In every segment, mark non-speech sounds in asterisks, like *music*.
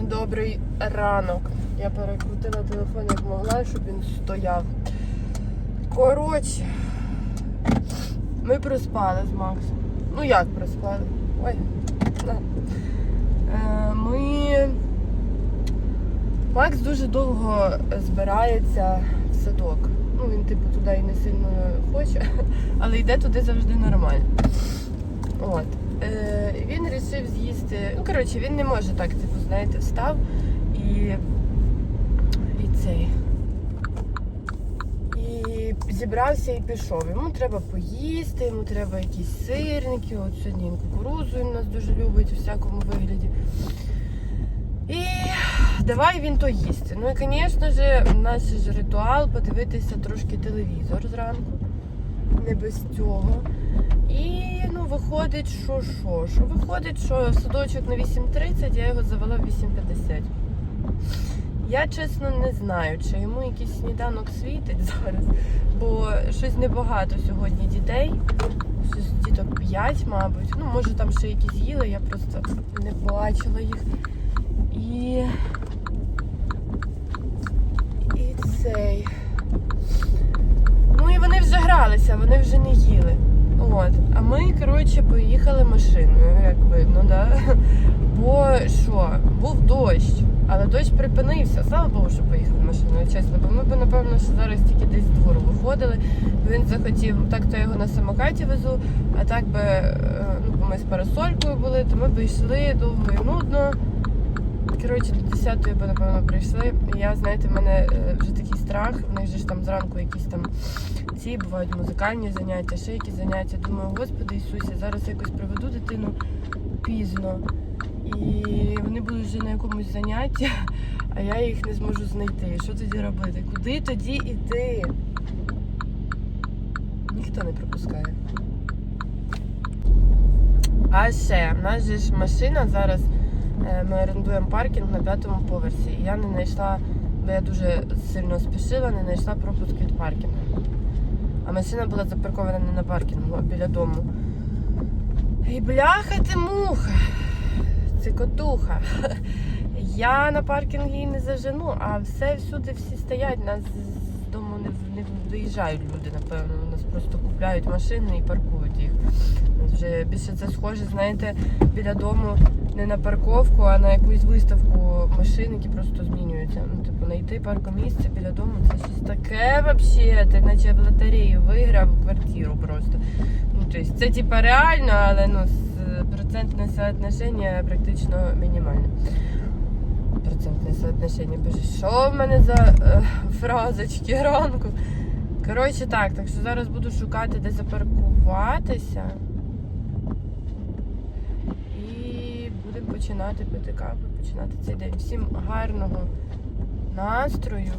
Добрий ранок. Я перекрутила телефон як могла, щоб він стояв. Коротше, ми проспали з Максом. Ну як проспали? Ой. Е, Ми. Макс дуже довго збирається в садок. Ну, він, типу, туди і не сильно хоче, *laughs* але йде туди завжди нормально. От. Е, він вирішив з'їсти. Ну, коротше, він не може так, типу, знаєте, встав і. І цей. І зібрався і пішов. Йому треба поїсти, йому треба якісь сирники. От сьогодні він кукурузу він нас дуже любить у всякому вигляді. І давай він то їсти. Ну і, звісно ж, наш ж ритуал подивитися трошки телевізор зранку. Не без цього. І ну, виходить, що що? Що виходить, що садочок на 8.30, я його завела в 8.50. Я чесно не знаю, чи йому якийсь сніданок світить *laughs* зараз, бо щось небагато сьогодні дітей. Щось діток 5, мабуть. Ну, може там ще якісь їли, я просто не бачила їх. І. І цей. Вже гралися, вони вже не їли. От. А ми, коротше, поїхали машиною, як видно, да? Бо що, був дощ, але дощ припинився. Слава Богу, що поїхали машиною, чесно. Бо ми б, напевно, що зараз тільки десь з двору виходили. Він захотів, так то я його на самокаті везу, а так би, е, ну, ми з парасолькою були, то ми б йшли довго і нудно. Коротше, до 10-ї би, напевно, прийшли. Я, знаєте, в мене е, вже такий страх. В них же ж там зранку якісь там ці бувають музикальні заняття, ще якісь заняття. Думаю, господи Ісусі, зараз якось приведу дитину пізно. І вони будуть вже на якомусь занятті, а я їх не зможу знайти. Що тоді робити? Куди тоді йти? Ніхто не пропускає. А ще, в нас же ж машина зараз. Е, Ми орендуємо паркінг на п'ятому поверсі. І я не знайшла, бо я дуже сильно спішила, не знайшла пропуск від паркінгу. А машина була запаркована не на паркінгу, а біля дому. І бляха ти муха! Це котуха. Я на паркінг її не зажену, а все всюди всі стоять. Нас з дому не, не виїжджають люди, напевно. У нас просто купляють машини і паркують їх. Більше це схоже, знаєте, біля дому не на парковку, а на якусь виставку машин, які просто змінюються. Ну, типу, знайти паркомісце біля дому це щось таке взагалі. Ти наче в лотерею виграв квартиру просто. Ну, тобто, це типа реально, але ну, процентне соотношення практично мінімальне. Процентне соотношення. Боже, що в мене за е, фразочки ранку? Коротше, так, так що зараз буду шукати, де запаркуватися. І будемо починати пити каву, починати цей день. Всім гарного настрою.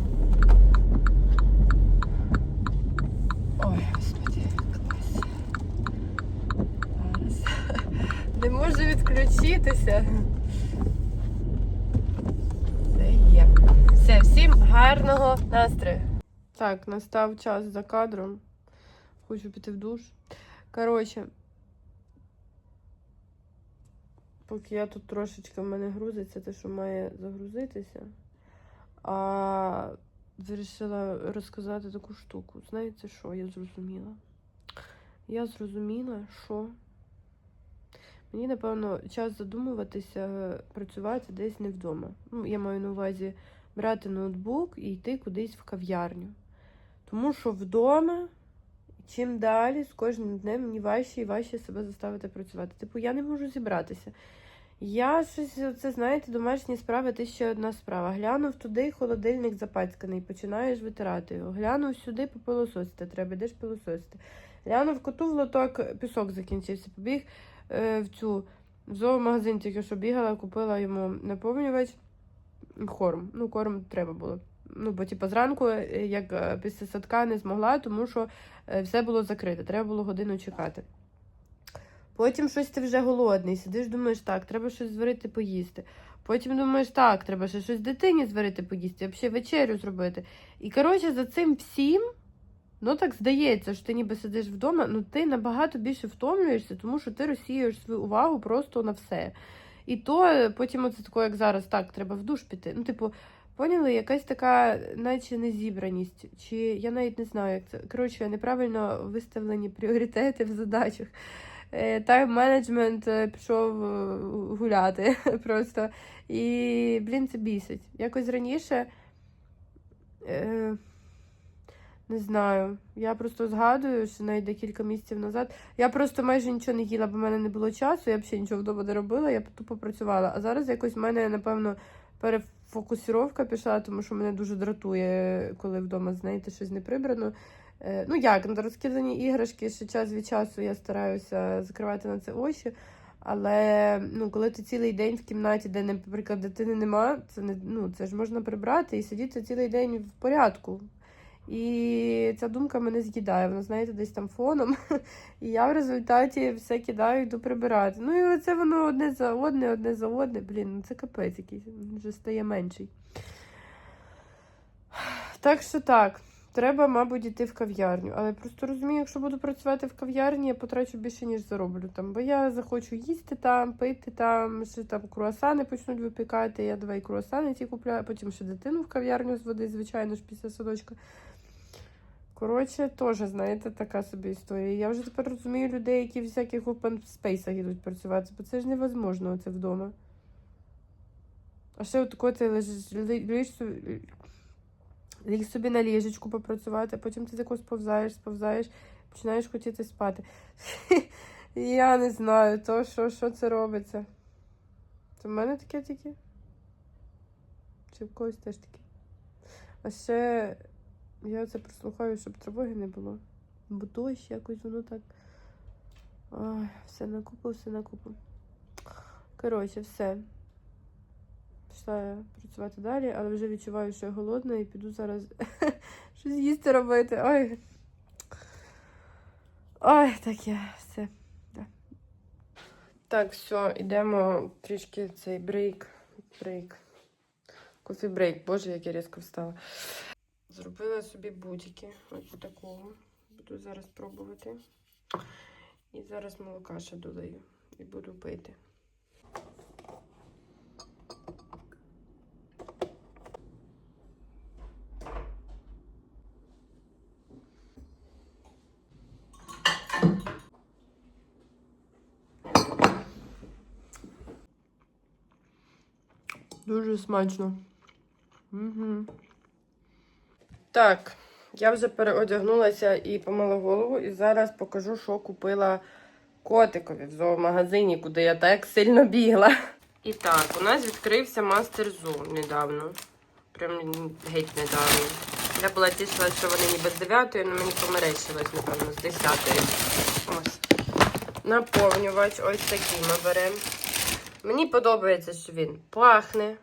Ой, господи, клас. Зараз. Не можу відключитися. Це є. Все, всім гарного настрою. Так, настав час за кадром. Хочу піти в душ. Коротше, поки я тут трошечки в мене грузиться, те, що має загрузитися. А вирішила розказати таку штуку. Знаєте що? Я зрозуміла. Я зрозуміла, що мені, напевно, час задумуватися, працювати десь не вдома. Ну, я маю на увазі брати ноутбук і йти кудись в кав'ярню. Тому що вдома, чим далі, з кожним днем мені важче і важче себе заставити працювати. Типу, я не можу зібратися. Я щось, це, знаєте, домашні справи, це ще одна справа. Глянув туди, холодильник запацьканий, починаєш витирати його. Глянув сюди, попилососити треба, йдеш пилососити. Глянув коту в лоток, пісок закінчився. Побіг е, в цю в зоомагазин, тільки що бігала, купила йому наповнювач корм. Ну, корм треба було. Ну, бо, типу, зранку, е, як е, після садка не змогла, тому що е, все було закрите, треба було годину чекати. Потім щось ти вже голодний, сидиш, думаєш, так, треба щось зварити, поїсти. Потім думаєш, так, треба ще щось дитині зварити, поїсти, взагалі вечерю зробити. І коротше, за цим всім, ну так здається, що ти ніби сидиш вдома, ну ти набагато більше втомлюєшся, тому що ти розсіюєш свою увагу просто на все. І то потім оце тако, як зараз, так, треба в душ піти. Ну, типу, поняли, якась така, наче незібраність. Чи я навіть не знаю, як це. Коротше, неправильно виставлені пріоритети в задачах. Е, Тайм-менеджмент е, пішов е, гуляти *laughs* просто. І, блін, це бісить. Якось раніше. Не знаю. Я просто згадую, що навіть декілька місяців назад. Я просто майже нічого не їла, бо в мене не було часу, я взагалі нічого вдома не робила, я тупо працювала. А зараз якось в мене, напевно, перефокусіровка пішла, тому що мене дуже дратує, коли вдома, знаєте, щось не прибрано. Е, Ну як, на розкидані іграшки ще час від часу я стараюся закривати на це очі. Але ну, коли ти цілий день в кімнаті, де, наприклад, дитини нема, це не ну, це ж можна прибрати і сидіти цілий день в порядку. І ця думка мене з'їдає, вона, знаєте, десь там фоном. *laughs* І я в результаті все кидаю, йду прибирати. Ну і оце воно одне за одне, одне за одне. Блін, ну це капець якийсь, він вже стає менший. Так що так, треба, мабуть, йти в кав'ярню. Але просто розумію, якщо буду працювати в кав'ярні, я потрачу більше, ніж зароблю там. Бо я захочу їсти там, пити там, ще там круасани почнуть випікати. Я давай круасани ті купляю, потім ще дитину в кав'ярню зводить, звичайно ж, після садочка. Коротше, теж, знаєте, така собі історія. Я вже тепер розумію людей, які в всяких open спейсах йдуть працювати, бо це ж невозможно оце вдома. А ще отако ти лежиш, лі- ліж ліг собі на ліжечку попрацювати, а потім ти тако сповзаєш, сповзаєш, починаєш хотіти спати. *laughs* Я не знаю, то що, що це робиться. Це в мене таке тільки? Чи в когось теж таке? А ще я це прослухаю, щоб тривоги не було. Бо дощ якось воно так. Ой, все на все на. Коротше, все. Пішла я працювати далі, але вже відчуваю, що я голодна і піду зараз *laughs* щось їсти робити. Ой. Ой, таке, все. Да. Так, все, йдемо трішки цей брейк. Брейк. Кофі брейк. Боже, як я різко встала. Зробила собі бутики. Ось такого. Буду зараз пробувати. І зараз молока ще додаю. І буду пити. Дуже смачно. Угу. Так, я вже переодягнулася і помила голову, і зараз покажу, що купила котикові в зоомагазині, куди я так сильно бігла. І так, у нас відкрився Мастер Зу недавно. Прям геть недавно. Я була тішила, що вони ніби з 9, але мені померечилось, напевно, з 10. Ось. Наповнювач, ось такий ми беремо. Мені подобається, що він пахне.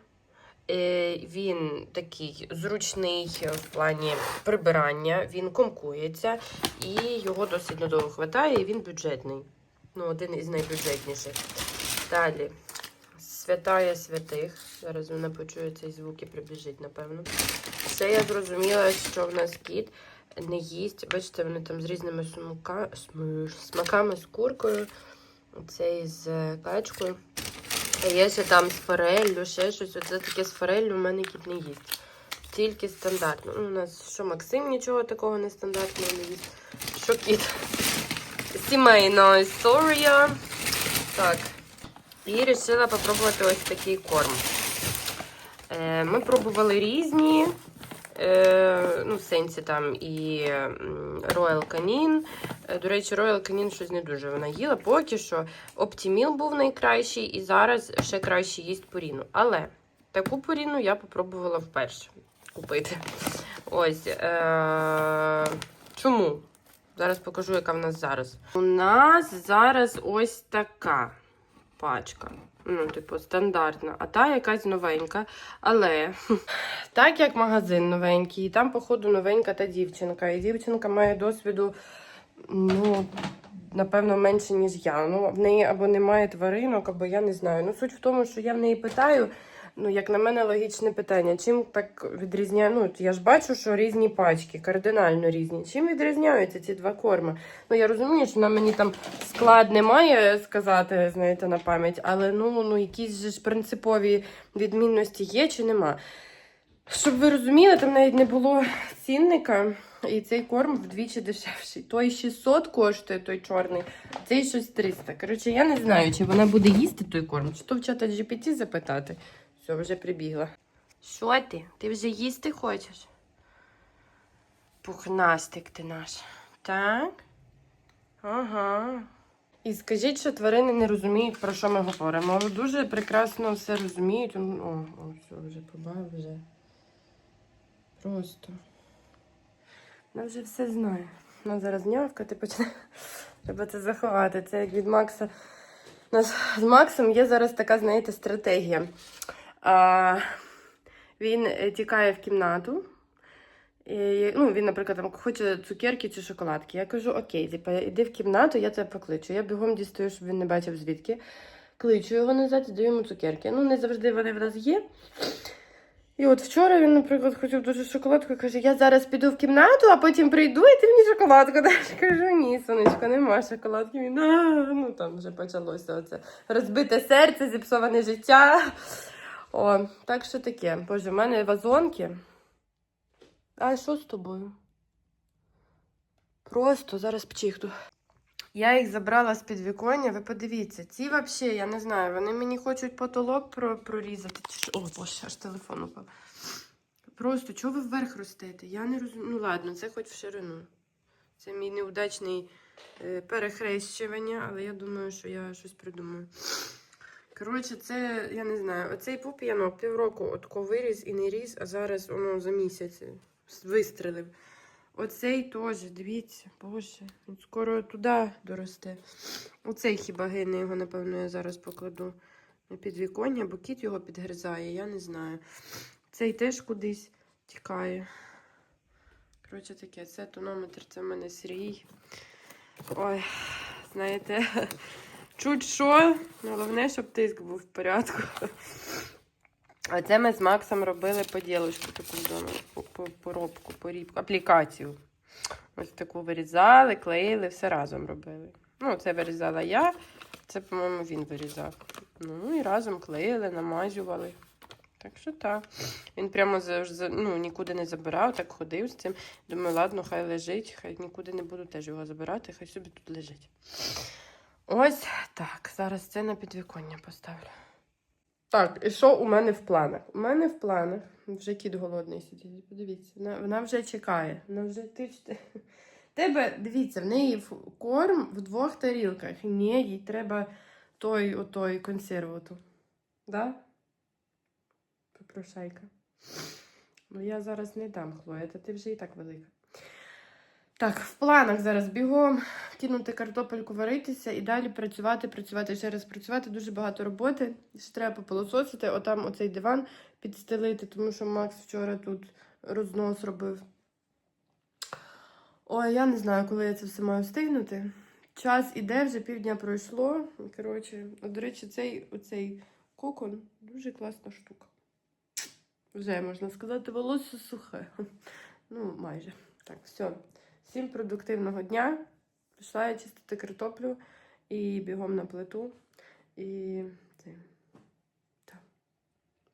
Е, Він такий зручний в плані прибирання, він комкується і його досить надовго хватає, і він бюджетний. Ну, один із найбюджетніших. Далі. Святая святих. Зараз вона почує цей звук і прибіжить, напевно. Ще я зрозуміла, що в нас кіт не їсть. Бачите, вони там з різними смака... смаками, з куркою, цей з е, качкою. А ще там з фореллю, ще щось. Оце таке з фореллю в мене кіт не їсть. Тільки стандартно. Ну, у нас що Максим нічого такого нестандартного не їсть. Що кіт. Сімейна історія. Так. І вирішила попробувати ось такий корм. Е, Ми пробували різні. Е, ну, в сенсі там і Royal Canin. Е, До речі, Royal Canin щось не дуже вона їла. Поки що Optimil був найкращий, і зараз ще краще їсть поріну. Але таку поріну я попробувала вперше купити. Ось. Е, чому? Зараз покажу, яка в нас зараз. У нас зараз ось така пачка. Ну, типу, стандартна, а та якась новенька. Але *laughs* так як магазин новенький, і там, походу, новенька та дівчинка. І дівчинка має досвіду, ну, напевно, менше, ніж я. Ну, в неї або немає тваринок, або я не знаю. Ну, суть в тому, що я в неї питаю. Ну, як на мене, логічне питання. Чим так відрізняє? Ну, я ж бачу, що різні пачки, кардинально різні. Чим відрізняються ці два корми? Ну, я розумію, що на мені там склад немає сказати, знаєте, на пам'ять, але ну, ну якісь ж принципові відмінності є чи нема. Щоб ви розуміли, там навіть не було цінника, і цей корм вдвічі дешевший. Той 600 коштує, той чорний, цей щось 300. Коротше, я не знаю, чи вона буде їсти той корм, чи то в чата GPT запитати. Все, вже прибігла. Що ти? Ти вже їсти хочеш? Пухнастик ти наш. Так? Ага. І скажіть, що тварини не розуміють, про що ми говоримо. Дуже прекрасно все розуміють. О, о все, вже побав, вже. Просто. Вона вже все знає. Вона зараз нявкати почне. *laughs* Треба це заховати. Це як від Макса. У нас з Максом є зараз така, знаєте, стратегія. А, він е, тікає в кімнату. І, ну, він, наприклад, там хоче цукерки чи шоколадки. Я кажу, окей, типу, іди в кімнату, я тебе покличу. Я бігом дістаю, щоб він не бачив звідки. Кличу його назад і даю йому цукерки. Ну, не завжди вони в нас є. І от вчора він, наприклад, хотів дуже шоколадку і каже, я зараз піду в кімнату, а потім прийду і ти мені шоколадку даш. Кажу, ні, сонечко, нема шоколадки. Він, ну там вже почалося оце розбите серце, зіпсоване життя. О, так що таке. Боже, в мене вазонки. А що з тобою? Просто зараз пчихну. Я їх забрала з підвіконня, ви подивіться, ці взагалі, я не знаю, вони мені хочуть потолок про- прорізати. О, боже, аж телефон упав. Просто чого ви вверх ростете? Я не розумію. Ну ладно, це хоч в ширину. Це мій неудачний е, перехрещування, але я думаю, що я щось придумаю. Коротше, це, я не знаю, оцей пуп'янок півроку отко виріс і не ріс, а зараз воно за місяць вистрелив. Оцей теж, дивіться, боже, він скоро туди доросте. Оцей хіба гине, його, напевно, я зараз покладу на підвіконня, бо кіт його підгризає, я не знаю. Цей теж кудись тікає. Коротше таке, це тонометр, це в мене Сергій. Ой, знаєте, *laughs* чуть що, головне, щоб тиск був в порядку. А це ми з Максом робили поділочку таку поробку, порібку, аплікацію. Ось таку вирізали, клеїли, все разом робили. Ну, це вирізала я, це, по-моєму, він вирізав. Ну і разом клеїли, намазювали. Так що так. Він прямо ну, нікуди не забирав, так ходив з цим. Думаю, ладно, хай лежить, хай нікуди не буду теж його забирати, хай собі тут лежить. Ось так. Зараз це на підвіконня поставлю. Так, і що у мене в планах? У мене в планах вже кіт голодний сидить. Подивіться, вона, вона вже чекає. Вона вже ти *laughs* Тебе, дивіться, в неї корм в двох тарілках. Ні, їй треба той отой консерву ту. Да? Попрошайка. Ну я зараз не дам, Хлоя, та ти вже і так велика. Так, в планах зараз бігом кинути картопельку варитися і далі працювати, працювати, ще раз працювати. Дуже багато роботи. Ще треба попилососити, отам оцей диван підстелити, тому що Макс вчора тут рознос робив. Ой, я не знаю, коли я це все маю встигнути. Час іде, вже півдня пройшло. Коротше, от, до речі, цей оцей кокон дуже класна штука. Вже можна сказати, волосся сухе. Ну, майже. Так, все. Всім продуктивного дня. Пішла я чистити картоплю і бігом на плиту. І. Так.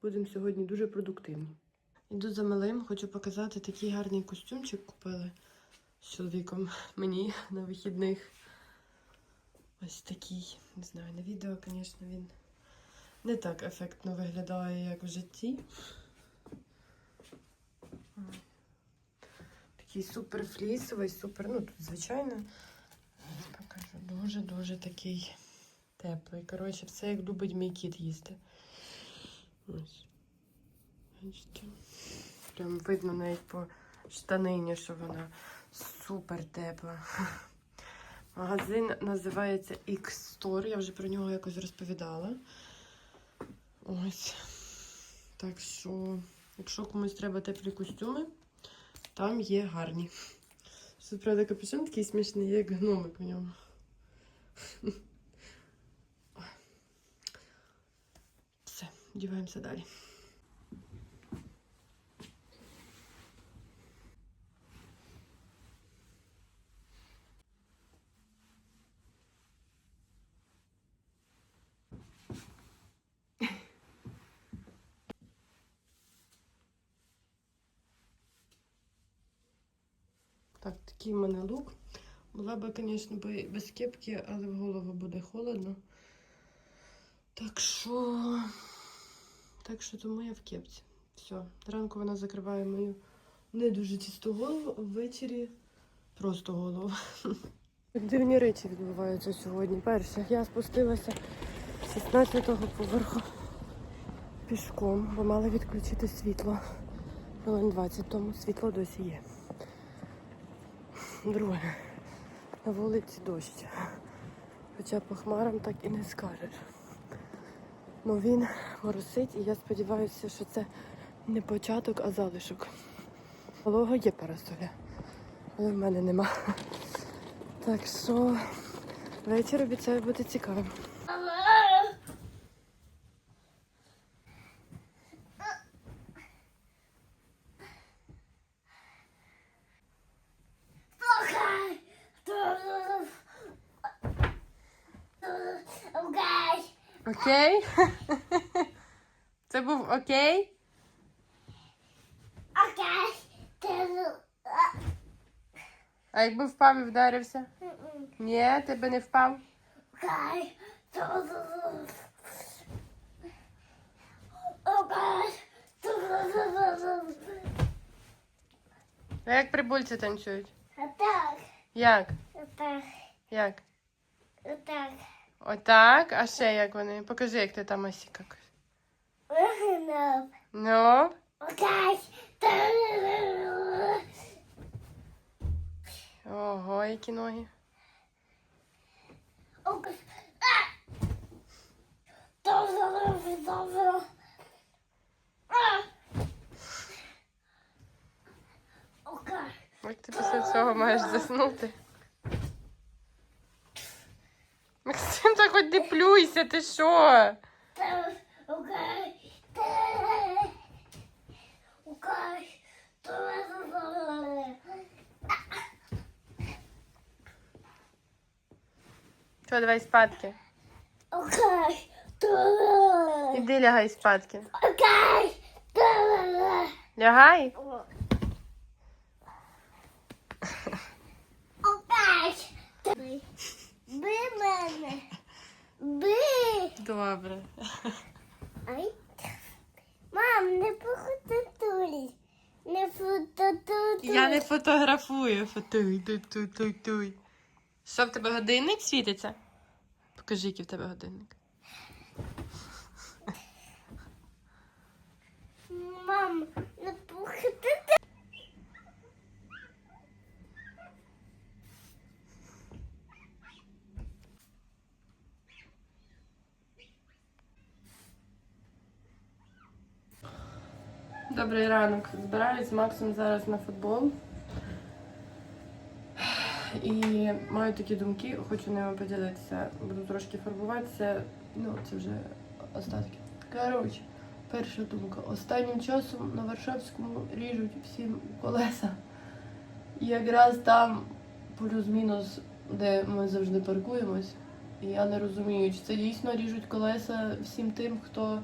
Будемо сьогодні дуже продуктивні. Іду за малим, хочу показати такий гарний костюмчик купили з чоловіком мені на вихідних. Ось такий. Не знаю, на відео, звісно, він не так ефектно виглядає, як в житті. Такий супер флісовий, супер, ну тут звичайно. Покажу. Дуже-дуже такий теплий. Коротше, все як любить мій кіт їсти. Ось. Бачите? Прям видно навіть по штанині, що вона супер тепла. Магазин називається X-Store. Я вже про нього якось розповідала. Ось. Так що, якщо комусь треба теплі костюми, там є гарні. Тут, правда, капюшон такий смішний, як гномик у ньому. Все, діваємося далі. Так, такий в мене лук. Була би, звісно, без кепки, але в голову буде холодно. Так що. Так що тому я в кепці. Все. Зранку вона закриває мою не дуже чисту голову, а ввечері просто голову. *laughs* Дивні речі відбуваються сьогодні. Перше, я спустилася з 16-го поверху пішком, бо мали відключити світло. Хвилин 20 тому світло досі є. Друге, на вулиці дощ. Хоча по хмарам так і не скажеш. Ну він моросить, і я сподіваюся, що це не початок, а залишок. Малого є парасоля, але в мене нема. Так що вечір обіцяє бути цікавим. Окей? *laughs* Це був окей? Okay. А якби впав і вдарився? Ні, ти би не впав. Okay. А як прибульці танцюють? Так. Як? Так. Як? Так. Отак? А ще як вони? Покажи, як ти там какаєш. No. Ну, Okay. ого, які ноги. Okay. Ah. Як ти після цього маєш заснути? Максим, та хоч не плюйся, ти що? Що, давай спадки. Okay. Іди лягай спадки. Лягай? Би мене. Би. Добре. Ай. Мам, не фототулі. Не фототулі. Я не фотографую. Фотуй, туй, туй, туй, туй. Що в тебе годинник світиться? Покажи, який в тебе годинник. Мам, не фототулі. Добрий ранок. Збираюсь з Максом зараз на футбол. І маю такі думки, хочу ними поділитися. Буду трошки фарбуватися. Ну, це вже остатки. Коротше, перша думка. Останнім часом на Варшавському ріжуть всім колеса. І якраз там плюс-мінус, де ми завжди паркуємось. І я не розумію, чи це дійсно ріжуть колеса всім тим, хто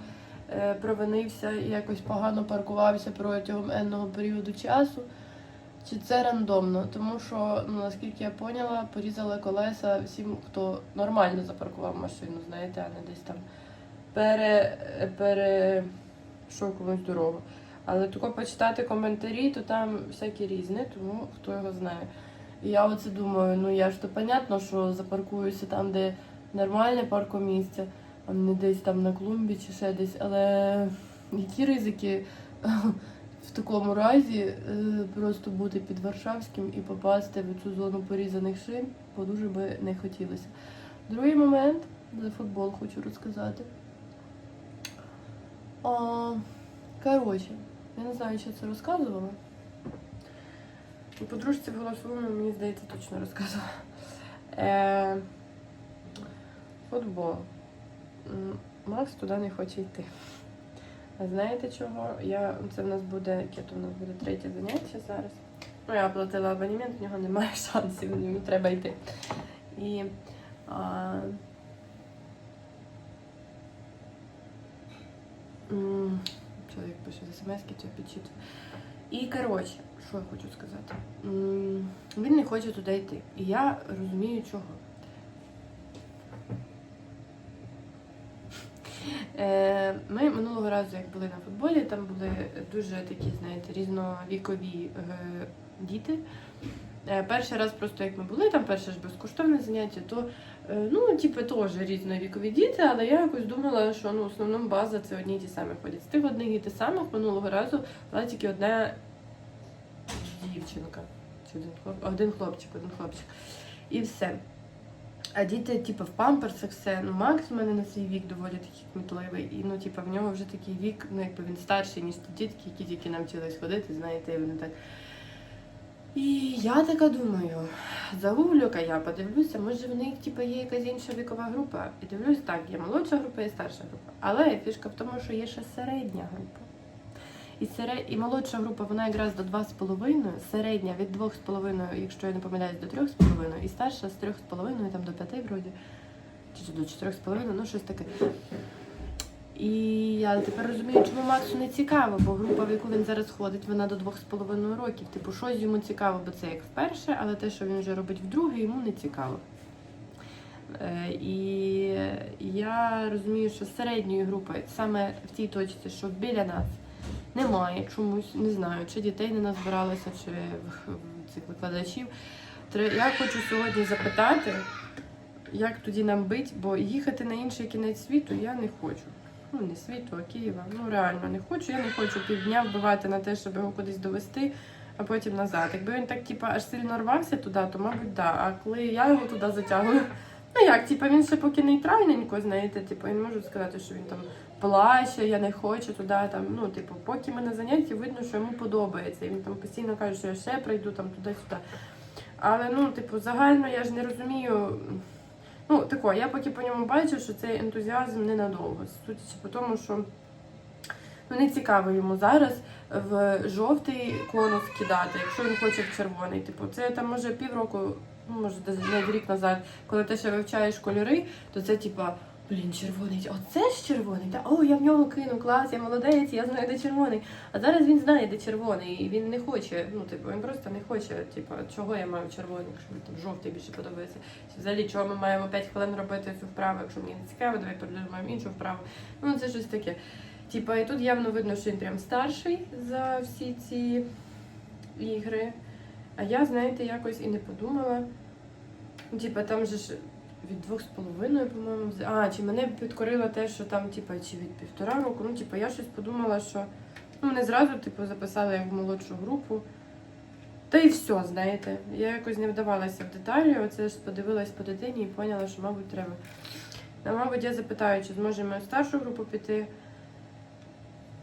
провинився і якось погано паркувався протягом енного періоду часу. Чи це рандомно? Тому що, ну, наскільки я поняла, порізали колеса всім, хто нормально запаркував машину, знаєте, а не десь там пере, пере... комусь дорогу. Але тако почитати коментарі, то там всякі різні, тому хто його знає. І я оце думаю, ну я ж то понятно, що запаркуюся там, де нормальне паркомісце, не десь там на клумбі чи ще десь. Але які ризики *laughs* в такому разі е, просто бути під Варшавським і попасти в цю зону порізаних шин, бо дуже би не хотілося. Другий момент за футбол хочу розказати. А, коротше, я не знаю, чи це розказувала. Подружці в голосовому, мені здається, точно розказувала. Е, футбол. Макс туди не хоче йти. А знаєте чого? Я, це в нас буде, яке то в нас буде третє заняття зараз. Ну, я оплатила абонемент, в нього немає *laughs* шансів, йому треба йти. І а, чоловік пише з смс-ки, то підчитує. І коротше, що я хочу сказати? Він не хоче туди йти. І я розумію, чого. Е, Ми минулого разу, як були на футболі, там були дуже такі, знаєте, різновікові е, діти. Е, Перший раз, просто як ми були, там перше ж безкоштовне заняття, то е, ну, типу, теж різновікові діти, але я якось думала, що ну, в основному база це одні й ті самі ходять. З тих одних і тих самих минулого разу була тільки одна дівчинка. Чи один, хлоп... один хлопчик, один хлопчик. І все. А діти, типу, в памперсах все. Ну, Макс у мене на свій вік доволі такий кмітливий. І ну, типу, в нього вже такий вік, ну якби він старший, ніж ті дітки, які тільки навчились ходити, знаєте, і вони так. І я така думаю, загуглю-ка я подивлюся, може в них типу, є якась інша вікова група. І дивлюсь, так, є молодша група і старша група. Але фішка в тому, що є ще середня група. І, серед... і молодша група, вона якраз до 2,5, середня від 2,5, якщо я не помиляюсь, до 3,5, і старша з 3,5 там до 5 вроді, чи до 4,5, ну щось таке. І я тепер розумію, чому Максу не цікаво, бо група, в яку він зараз ходить, вона до 2,5 років. Типу, щось йому цікаво, бо це як вперше, але те, що він вже робить вдруге, йому не цікаво. Е, І я розумію, що середньої групи, саме в тій точці, що біля нас, немає чомусь, не знаю, чи дітей не назбиралося, чи цих викладачів. Я хочу сьогодні запитати, як тоді нам бить, бо їхати на інший кінець світу я не хочу. Ну, не світу, а Києва. Ну реально не хочу. Я не хочу півдня вбивати на те, щоб його кудись довести, а потім назад. Якби він так, типа, аж сильно рвався туди, то мабуть, да. А коли я його туди затягую, *laughs* ну як, типа, він ще поки нейтральненько, знаєте, типу, я не можу сказати, що він там плаче, я не хочу туди. Там, ну, типу, поки ми на занятті видно, що йому подобається. І він там постійно каже, що я ще прийду там туди-сюди. Але ну, типу, загально я ж не розумію. Ну, тако, я поки по ньому бачу, що цей ентузіазм ненадовго. Судячи по тому, що ну, не цікаво йому зараз в жовтий конус кидати, якщо він хоче в червоний. Типу, це там може півроку, ну може навіть рік назад, коли ти ще вивчаєш кольори, то це типа. Блін, червоний, оце ж червоний, та о, я в нього кину, клас, я молодець, я знаю, де червоний. А зараз він знає, де червоний, і він не хоче, ну, типу, він просто не хоче, типу, чого я маю червоний, якщо мені там жовтий більше подобається. Чи взагалі, чого ми маємо 5 хвилин робити цю вправу, якщо мені не цікаво, давай придумаємо іншу вправу. Ну, це щось таке. Типа, і тут явно видно, що він прям старший за всі ці ігри. А я, знаєте, якось і не подумала. Типа, там же ж від двох з половиною, по-моєму, а, чи мене підкорило те, що там, типа, чи від півтора року. Ну, типа, я щось подумала, що ну, мене зразу, типу, записали як в молодшу групу. Та і все, знаєте. Я якось не вдавалася в деталі. Оце ж подивилась по дитині і поняла, що, мабуть, треба. Ну, мабуть, я запитаю, чи зможемо в старшу групу піти.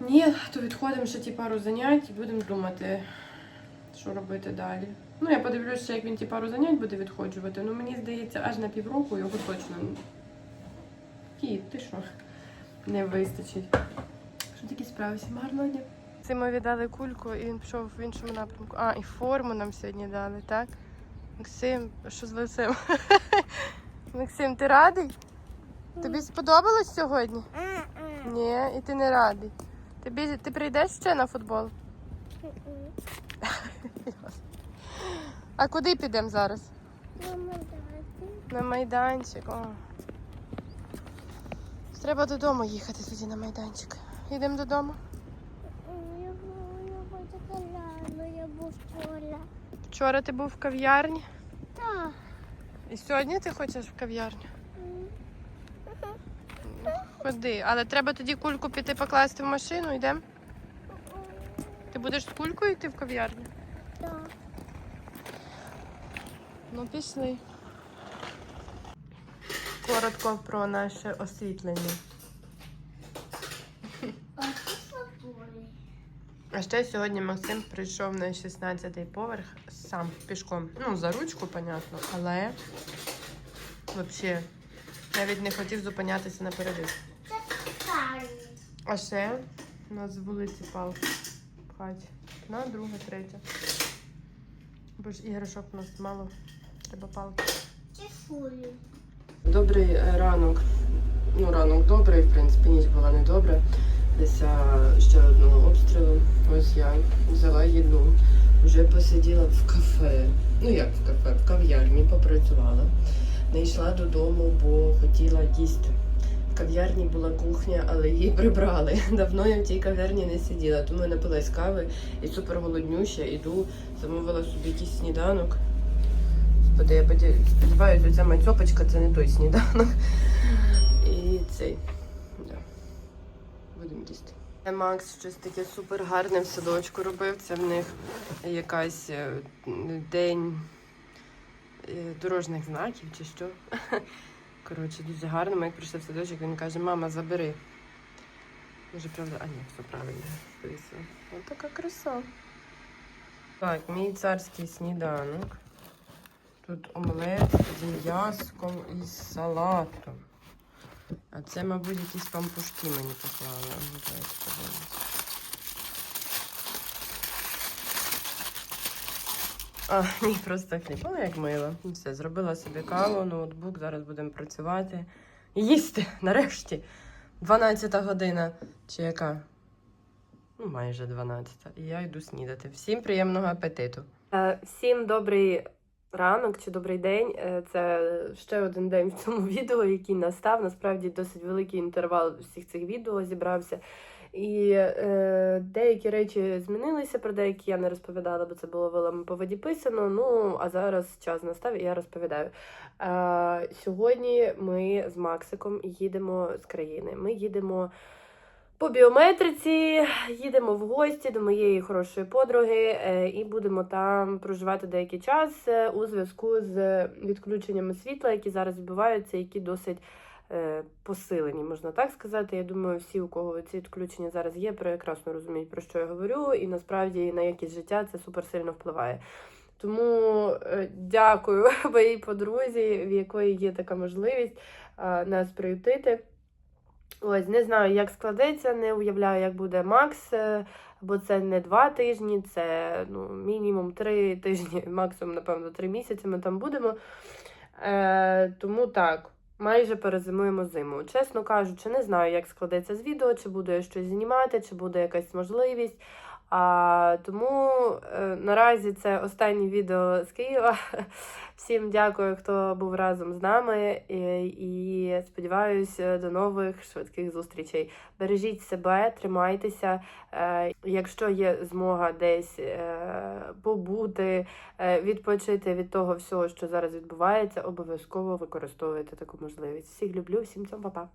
Ні, то відходимо ще ті пару занять і будемо думати, що робити далі. Ну, я подивлюся, як він ті пару занять буде відходжувати. Ну, мені здається, аж на півроку його точно. Кіт, ти що? Не вистачить. Що такі справи? Всім гарного дня. Цим віддали кульку і він пішов в іншому напрямку. А, і форму нам сьогодні дали, так? Максим, що з лицем? *laughs* Максим, ти радий? Тобі сподобалось сьогодні? Ні, і ти не радий. Тобі, ти прийдеш ще на футбол? А куди підемо зараз? Мама, дати. На майданчик. О. Треба додому їхати тоді на майданчик. Йдемо додому. Я хочу рано, я був вчора. Вчора ти був в кав'ярні, Так. і сьогодні ти хочеш в кав'ярню. Ходи, але треба тоді кульку піти покласти в машину, йдемо. Ти будеш з кулькою йти в кав'ярню? Так. Ну, пішли. Коротко про наше освітлення. А ще сьогодні Максим прийшов на 16-й поверх сам пішком. Ну, за ручку, понятно, але взагалі навіть не хотів зупинятися на перерив. Це. А ще у нас з вулиці палки в хаті. На друга, третя. Бо ж іграшок у нас мало. Треба палки. Добрий е, ранок. Ну, ранок добрий, в принципі, ніч була не добра. Десь ще одного обстрілу. Ось я я взяла їду, вже посиділа в кафе. Ну як в кафе, в кав'ярні попрацювала. Не йшла додому, бо хотіла їсти. Кав'ярні була кухня, але її прибрали. *laughs* Давно я в цій кав'ярні не сиділа, тому я напилась кави і супер голоднюща. Іду, замовила собі якийсь сніданок. Господи, я сподіваюся, оця мацьопочка це не той сніданок. *laughs* І цей. Да. Будемо їсти. Макс щось таке супер гарне в садочку робив. Це в них якась е, день е, дорожніх знаків чи що. *laughs* Коротше, дуже гарно. Ми як прийшли в садочок, він каже, мама, забери. Може, правда, а ні, все правильно. Ось така краса. Так, мій царський сніданок. Тут омлет з м'яском і салатом. А це, мабуть, якісь пампушки мені послали. А ні, просто. Ну, як мило. Все, зробила собі каву, ноутбук, зараз будемо працювати. І Їсти, *laughs* нарешті. 12 година. Чи яка? Ну, майже 12. І я йду снідати. Всім приємного апетиту. Е, Всім добрий ранок чи добрий день. Е, Це ще один день в цьому *laughs* відео, який настав. Насправді досить великий інтервал всіх цих відео зібрався. І е, деякі речі змінилися, про деякі я не розповідала, бо це було вилами по воді писано. Ну, а зараз час настав і я розповідаю. Е, сьогодні ми з Максиком їдемо з країни. Ми їдемо по біометриці, їдемо в гості до моєї хорошої подруги е, і будемо там проживати деякий час е, у зв'язку з відключеннями світла, які зараз відбуваються, які досить посилені, можна так сказати. Я думаю, всі, у кого ці відключення зараз є, прекрасно розуміють, про що я говорю, і насправді на якість життя це супер сильно впливає. Тому е, дякую *laughs* моїй подрузі, в якої є така можливість е, нас приютити. Ось не знаю, як складеться, не уявляю, як буде Макс, е, бо це не два тижні, це ну, мінімум три тижні, *laughs* максимум, напевно, три місяці ми там будемо. Е, тому так, майже перезимуємо зиму. Чесно кажучи, не знаю, як складеться з відео, чи буду я щось знімати, чи буде якась можливість. А, тому е, наразі це останнє відео з Києва. *laughs* Всім дякую, хто був разом з нами. І, і сподіваюся, до нових швидких зустрічей. Бережіть себе, тримайтеся. Е, якщо є змога десь е, побути, е, відпочити від того всього, що зараз відбувається, обов'язково використовуйте таку можливість. Всіх люблю, всім цьому па-па.